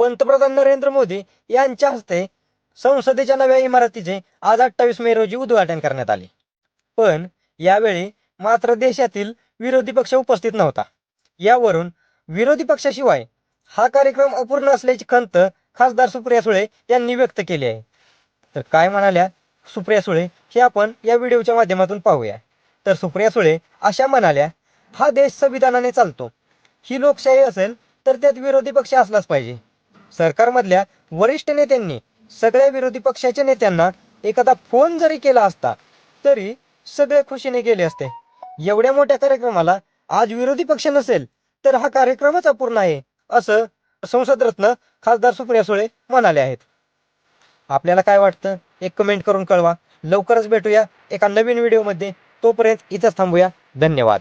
पंतप्रधान नरेंद्र मोदी यांच्या हस्ते संसदेच्या नव्या इमारतीचे आज अठ्ठावीस मे रोजी उद्घाटन करण्यात आले. पण यावेळी मात्र देशातील विरोधी पक्ष उपस्थित नव्हता. यावरून विरोधी पक्षाशिवाय हा कार्यक्रम अपूर्ण असल्याची खंत खासदार सुप्रिया सुळे यांनी व्यक्त केली आहे. तर काय म्हणाल्या सुप्रिया सुळे हे आपण या व्हिडिओच्या माध्यमातून पाहूया. तर सुप्रिया सुळे अशा म्हणाल्या हा देश संविधानाने चालतो. ही लोकशाही असेल तर त्यात विरोधी पक्ष असलाच पाहिजे. सरकारमधल्या वरिष्ठ नेत्यांनी सगळ्या विरोधी पक्षाच्या नेत्यांना एखादा फोन जरी केला असता तरी सगळे खुशीने गेले असते. एवढ्या मोठ्या कार्यक्रमाला आज विरोधी पक्ष नसेल तर हा कार्यक्रमच अपूर्ण आहे असं संसद रत्न खासदार सुप्रिया सुळे म्हणाले आहेत. आपल्याला काय वाटतं? एक कमेंट करून कळवा. लवकरच भेटूया एका नवीन व्हिडिओमध्ये तोपर्यंत इथंच थांबूया. धन्यवाद.